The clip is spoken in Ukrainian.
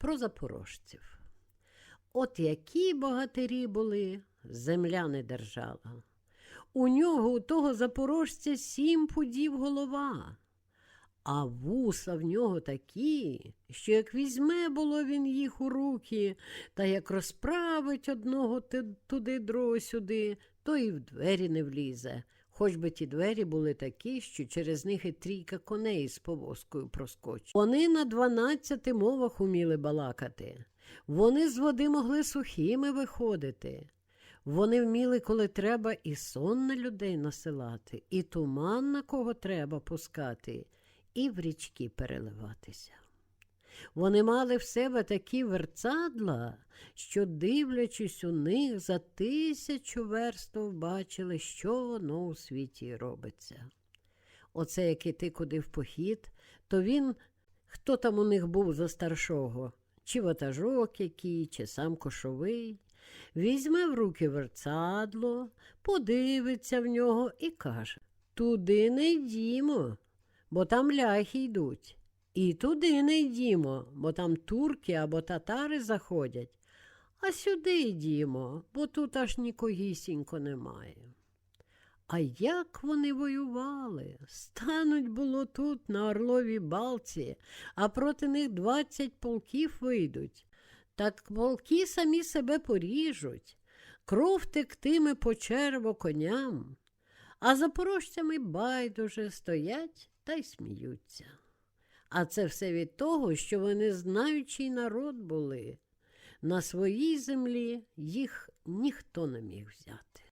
про запорожців. От які богатирі були, земля не держала. У нього, у того запорожця, сім пудів голова, а вуса в нього такі, що як візьме було він їх у руки, та як розправить одного туди, другого сюди, то і в двері не влізе. Хоч би ті двері були такі, що через них і трійка коней з повозкою проскочить. Вони на дванадцяти мовах уміли балакати. Вони з води могли сухими виходити. Вони вміли, коли треба, і сон на людей насилати, і туман на кого треба пускати, і в річки переливатися. Вони мали в себе такі верцадла, що, дивлячись у них, за тисячу верстов бачили, що воно у світі робиться. Оце як іти куди в похід, то він, хто там у них був за старшого, чи ватажок який, чи сам кошовий, візьме в руки верцадло, подивиться в нього і каже Туди не йдімо, бо там ляхи йдуть. І туди не йдімо, бо там турки або татари заходять, а сюди йдімо, бо тут аж нікогісінько немає. А як вони воювали? Стануть було тут, на Орловій балці, а проти них двадцять полків вийдуть. Так полки самі себе поріжуть, кров тектиме по черво коням, а запорожцями байдуже стоять та й сміються. А це все від того, що вони знаючий народ були. На своїй землі їх ніхто не міг взяти.